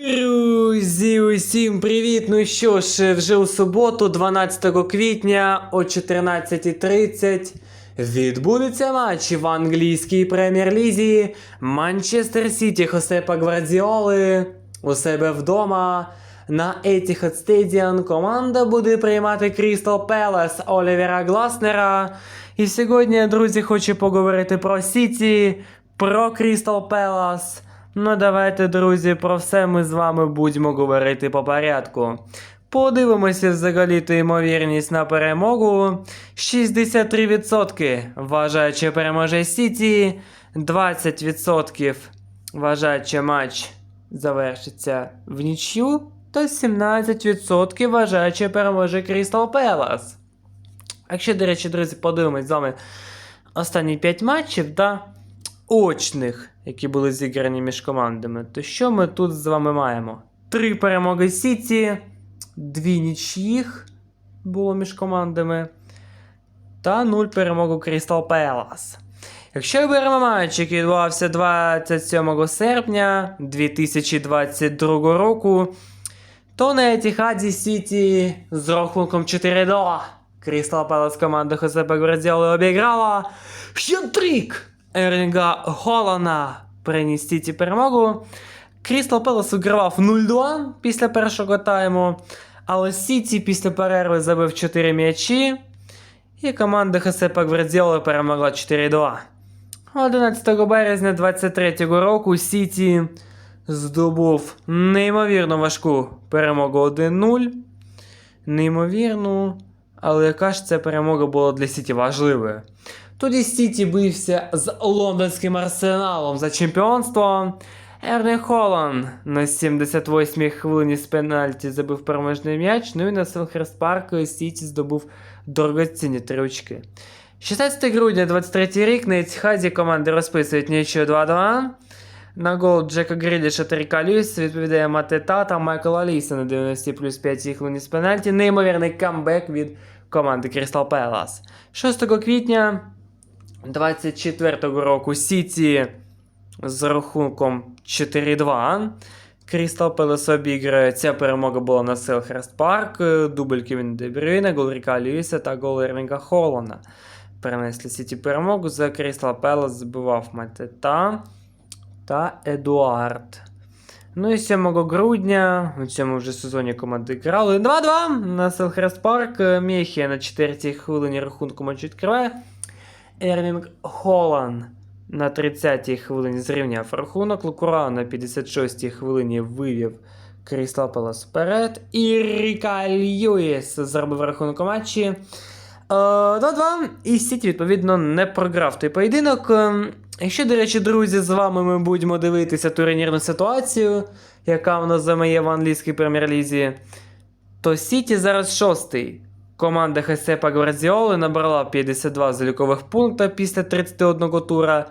Друзі, усім привіт! Ну що ж, вже у суботу, 12 квітня о 14.30 відбудеться матч в англійській прем'єр-лізі Манчестер Сіті Хосепа Гвардіоли у себе вдома. На Etihad Stadium команда буде приймати Крістал Пелес Олівера Гласнера. І сьогодні, друзі, хочу поговорити про Сіті, про Крістал Пелас. Ну, давайте, друзі, про все ми з вами будемо говорити по порядку. Подивимося взагалі-то ймовірність на перемогу. 63% вважають, що переможе Сіті, 20% вважають, що матч завершиться в нічю, та 17% вважають, що переможе Крістал Пелас. Якщо, до речі, друзі, подивимось з вами останні 5 матчів, да, очних, які були зіграні між командами, то що ми тут з вами маємо? Три перемоги Сіті, дві нічиїх було між командами, та 0 перемог у Крістал Пелас. Якщо беремо матч, який відбувався 27 серпня 2022 року, то на Етіхаді Сіті з рахунком 4-2 Крістал Пелас команда Хосепа Гвардіоли обіграла Х'ютрік Ерлінга Холана приніс Сіті перемогу. Крістал Пелас вигравав 0-2 після першого тайму, але Сіті після перерви забив 4 м'ячі, і команда Хосепа Гвардіоли перемогла 4-2. 11 березня 23-го року Сіті здобув неймовірно важку перемогу 1-0. Неймовірну, але яка ж ця перемога була для Сіті важливою? Тоді Сіті бився з лондонським арсеналом за чемпіонство. Ерні Холланд на 78-й хвилині з пенальті забив переможний м'яч. Ну і на Селхерст Парку Сіті здобув дорогоцінні три очки. 16 грудня 23 рік на Етіхаді команди розписують нічого 2-2. На гол Джека Гріліша та Ріка Льюіса відповідає Матета та Майкл Аліса на 90 плюс 5 хвилині з пенальті. Неймовірний камбек від команди Crystal Palace. 6 квітня 24 року Сіті з рахунком 4-2. Крістал Пелес обіграє. Ця перемога була на Селхерст Парк. Дубль Кевін Дебрюйна, гол Ріка Льюіса та гол Ервінга Холлана. Перенесли Сіті перемогу. За Крістал Пелес забивав Матета та Едуард. Ну і 7 грудня у цьому вже сезоні команди грали 2-2 на Селхерст Парк. Мєхія на 4-й хвилині рахунку матч відкриває. Ерлінг Холланд на 30-й хвилині зрівняв рахунок. Лукура на 56-й хвилині вивів Крістал Палас вперед. І Ріка Льюіс зробив рахунок у матчі. Е, 2-2. І Сіті, відповідно, не програв той поєдинок. Е, Якщо, до речі, друзі, з вами ми будемо дивитися турнірну ситуацію, яка в нас замає в англійській прем'єр-лізі, то Сіті зараз шостий. Команда Хесепа Гвардіоли набрала 52 залікових пункта після 31 тура,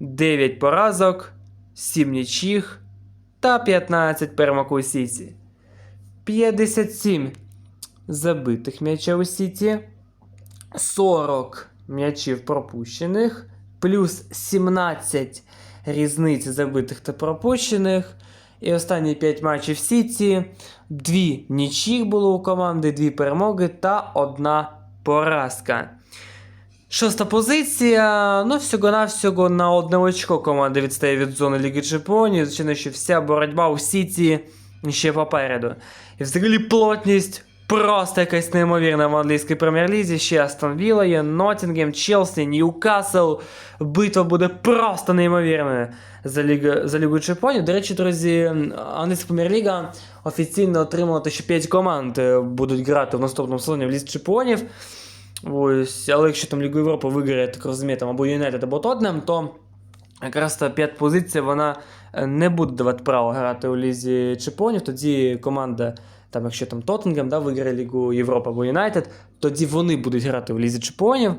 9 поразок, 7 нічих та 15 перемог у Сіті. 57 забитих м'ячів у Сіті, 40 м'ячів пропущених, плюс 17 різниць забитих та пропущених. І останні 5 матчів Сіті. Дві нічих було у команди, дві перемоги та одна поразка. Шоста позиція. Ну, всього-навсього на одне очко команда відстає від зони Ліги Чемпіонів. Звичайно, що вся боротьба у Сіті ще попереду. І взагалі плотність просто якась неймовірна в англійській прем'єр-лізі. Ще Астон Вілла є, Ноттінгем, Челсі, Ньюкасл. Битва буде просто неймовірною за Лігу, за Лігу Чемпіонів. До речі, друзі, англійська прем'єр-ліга офіційно отримала те, що 5 команд е, будуть грати в наступному сезоні в Лізі Чемпіонів. Ось, але якщо там Лігу Європи виграє, так розумію, там або Юнайтед, або Тотнем, то якраз та п'ята позиція вона е, не буде давати право грати у Лізі Чемпіонів. Тоді команда, там, якщо там Тоттенгем да, виграє Лігу Європи або Юнайтед, тоді вони будуть грати у Лізі Чемпіонів.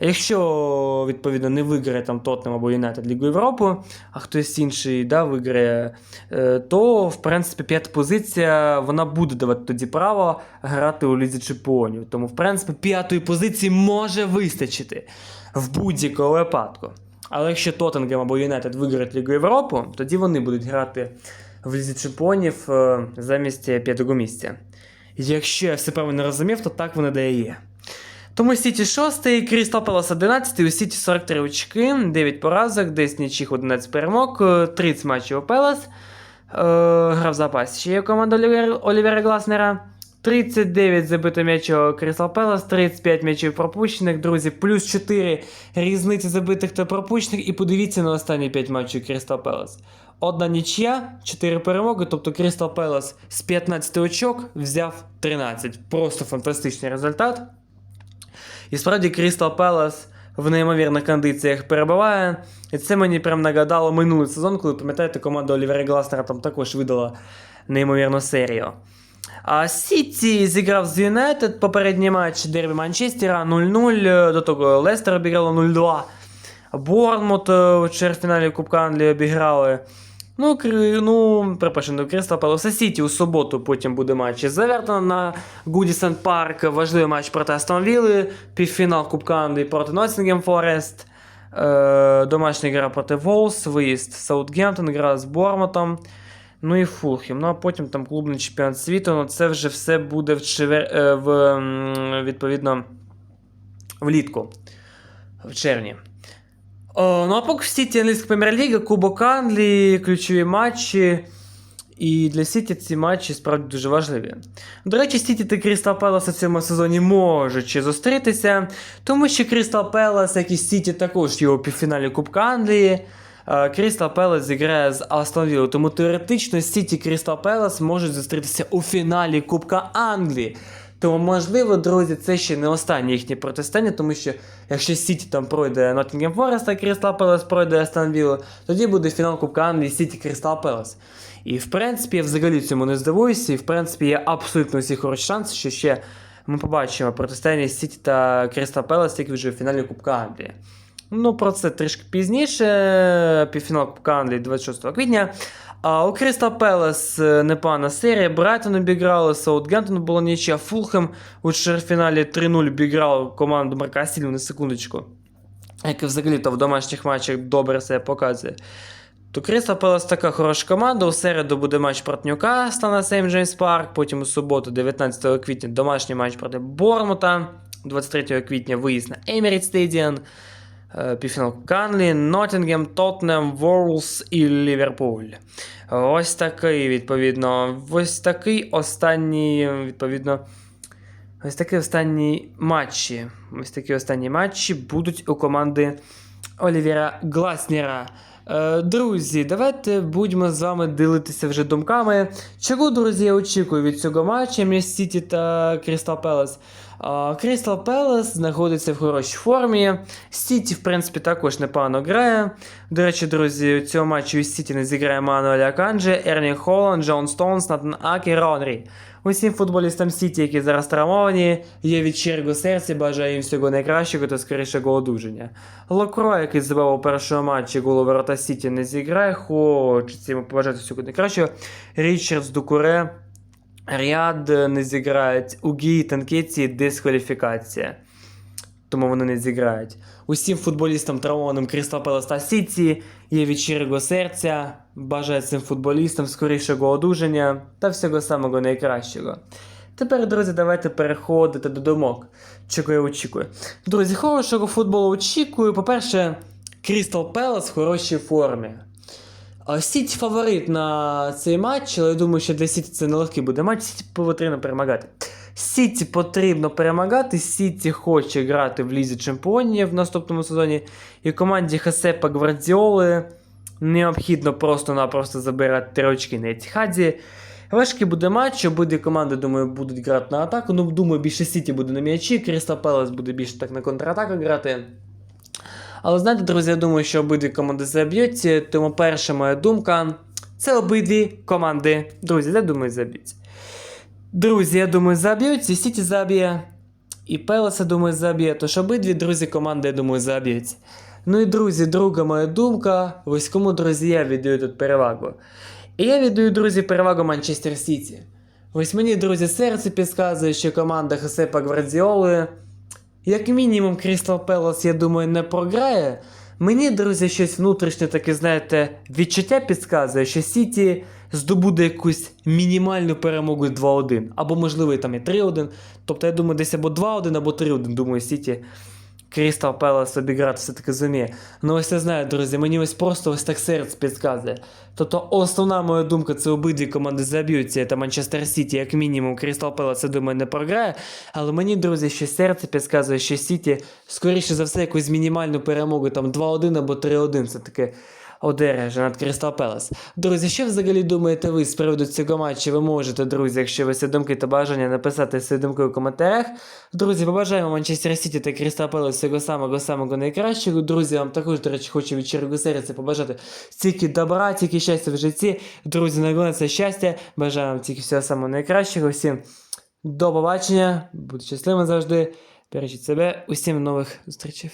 А якщо, відповідно, не виграє там Тоттенем або Юнайтед Лігу Європи, а хтось інший да, виграє, е, то, в принципі, п'ята позиція вона буде давати тоді право грати у Лізі Чемпіонів. Тому, в принципі, п'ятої позиції може вистачити в будь-якому випадку. Але якщо Тоттенгем або Юнайтед виграють Лігу Європи, тоді вони будуть грати в Лізі Чемпіонів е, замість п'ятого місця. Якщо я все правильно розумів, то так воно де і є. Тому Сіті 6, Крістал Палас 11, у Сіті 43 очки, 9 поразок, 10 нічих, 11 перемог, е, 30 матчів у Пелас. Е, гра в запасі. Ще є команда Олівера Гласнера. 39 забито м'ячів Крістал Пелас, 35 м'ячів пропущених, друзі, плюс 4 різниці забитих та пропущених. І подивіться на останні 5 матчів Крістал Пелас. Одна нічия, 4 перемоги, тобто Крістал Пелас з 15 очок взяв 13. Просто фантастичний результат. І справді Крістал Пелас в неймовірних кондиціях перебуває. І це мені прям нагадало минулий сезон, коли, пам'ятаєте, команда Олівера Гласнера там також видала неймовірну серію. Сіті зіграв з Юнайтед попередній матч Дербі Манчестера 0-0. До того Лестер обіграло 0-2. Борнмут е, у чвертьфіналі Кубка Англії обіграли. Ну, ну, перепрошую, Кристал Пелоса Сіті у суботу потім буде матч із Евертоном на Гудісон Парк. Важливий матч проти Астон Вілли, півфінал Кубка Англії проти Ноттінгем Форест. Е, домашня гра проти Волс, виїзд Саутгемптон, гра з Бормутом. Ну і Фулхем. Ну а потім там клубний чемпіонат світу. Ну це вже все буде в, е, в відповідно влітку. В червні. О, ну а поки в Сіті англійська прем'єр-ліга, Кубок Англії, ключові матчі. І для Сіті ці матчі справді дуже важливі. До речі, Сіті та Крістал Пелас у цьому сезоні можуть ще зустрітися, тому що Крістал Пелас, як і Сіті, також є у півфіналі Кубка Англії. Е, Крістал Пелас зіграє з Астон Віллою, тому теоретично Сіті Крістал Пелас можуть зустрітися у фіналі Кубка Англії. Тому, можливо, друзі, це ще не останнє їхнє протистояння, тому що якщо Сіті там пройде Ноттінгем Форест, а Крістал Пелас пройде Астон Віллу, тоді буде фінал Кубка Англії Сіті Крістал Пелас. І в принципі, я взагалі цьому не здивуюся, і в принципі є абсолютно всі хороші шанси, що ще ми побачимо протистояння Сіті та Крістал Пелас, як вже в фіналі Кубка Англії. Ну, про це трішки пізніше. Півфінал Кубка Англії 26 квітня. А у Крістал Пелес е, непогана серія. Брайтон обіграли, Саутгемптон було нічия, Фулхем у чвертьфіналі 3-0 обіграв команду Марка Сілів на секундочку. Яка взагалі-то в домашніх матчах добре себе показує. То Крістал Пелес така хороша команда. У середу буде матч проти Ньюкасла на Сейм Джеймс Парк. Потім у суботу, 19 квітня, домашній матч проти Бормута. 23 квітня виїзд на Еміріт Стадіон. Е, Півфінал Канлі, Ноттінгем, Тоттенем, Ворлс і Ліверпуль. Ось такий, відповідно, ось такий останній, відповідно, ось такі останні матчі. Ось такі останні матчі будуть у команди Олівера Гласнера. Е, Друзі, давайте будемо з вами ділитися вже думками. Чого, друзі, я очікую від цього матчу між Сіті та Крістал Пелес? Крістал Пелес знаходиться в хорошій формі. Сіті, в принципі, також непогано грає. До речі, друзі, у цьому матчі у Сіті не зіграє Мануель Аканджі, Ерні Холланд, Джон Стоунс, Натан Акі, Ронрі. Усім футболістам Сіті, які зараз травмовані, є від щирого серця, бажаю їм всього найкращого та скорішого одужання. Локро, який забив у першому матчі голу ворота Сіті, не зіграє, хочеться йому побажати всього найкращого. Річардс Дукуре, Ряд не зіграють, Угі, Танкеці, дискваліфікація. Тому вони не зіграють. Усім футболістам травмованим Крістал Пелес та Сіті є від щирого серця. Бажаю цим футболістам скорішого одужання та всього самого найкращого. Тепер, друзі, давайте переходити до думок. Чого я очікую. Друзі, хорошого футболу очікую. По-перше, Крістал Пелес в хорошій формі. Сіті фаворит на цей матч, але я думаю, що для Сіті це нелегкий буде матч. Сіті потрібно перемагати. Сіті потрібно перемагати. Сіті хоче грати в Лізі Чемпіонів в наступному сезоні. І команді Хасепа Гвардіоли необхідно просто-напросто забирати три очки на Етіхаді. Важкий буде матч, обидві команди, думаю, будуть грати на атаку. Ну, думаю, більше Сіті буде на м'ячі, Крістал Пелес буде більше так на контратаку грати. Але знаєте, друзі, я думаю, що обидві команди заб'ють, тому перша моя думка це обидві команди. Друзі, я думаю, заб'ють. Друзі, я думаю, заб'ють, і Сіті заб'є. І Пелеса, думаю, заб'є. Тож обидві друзі команди, я думаю, заб'ють. Ну і друзі, друга моя думка. Ось кому, друзі, я віддаю тут перевагу. І я віддаю, друзі, перевагу Манчестер Сіті. Ось мені, друзі, серце підказує, що команда Хосепа Гвардіоли, як мінімум, Крістал Пелос, я думаю, не програє Мені, друзі, щось внутрішнє таке, знаєте, відчуття підказує, що Сіті здобуде якусь мінімальну перемогу 2-1. Або, можливо, там і 3-1. Тобто, я думаю, десь або 2-1, або 3-1. Думаю, Сіті Крістал Пелес обіграти все-таки зуміє. Ну ось не знаю, друзі, мені ось просто ось так серце підказує. Тобто основна моя думка це обидві команди заб'ються. Це Манчестер Сіті, як мінімум, Крістал Пелес, я думаю, не програє. Але мені, друзі, ще серце підказує, що Сіті, скоріше за все, якусь мінімальну перемогу, там 2-1 або 3-1. Це таке одержа над Крістал Пелес. Друзі, що взагалі думаєте ви з приводу цього матчу? Ви можете, друзі, якщо ви думки та бажання написати свої думки у коментарях. Друзі, побажаємо Манчестер Сіті та Крістал Пелес всього самого самого найкращого. Друзі, вам також, до речі, хочу від щирого серця побажати тільки добра, тільки щастя в житті. Друзі, найголовніше щастя. Бажаю вам тільки всього самого найкращого. Всім до побачення, будьте щасливими завжди. Бережіть себе, усім нових зустрічей.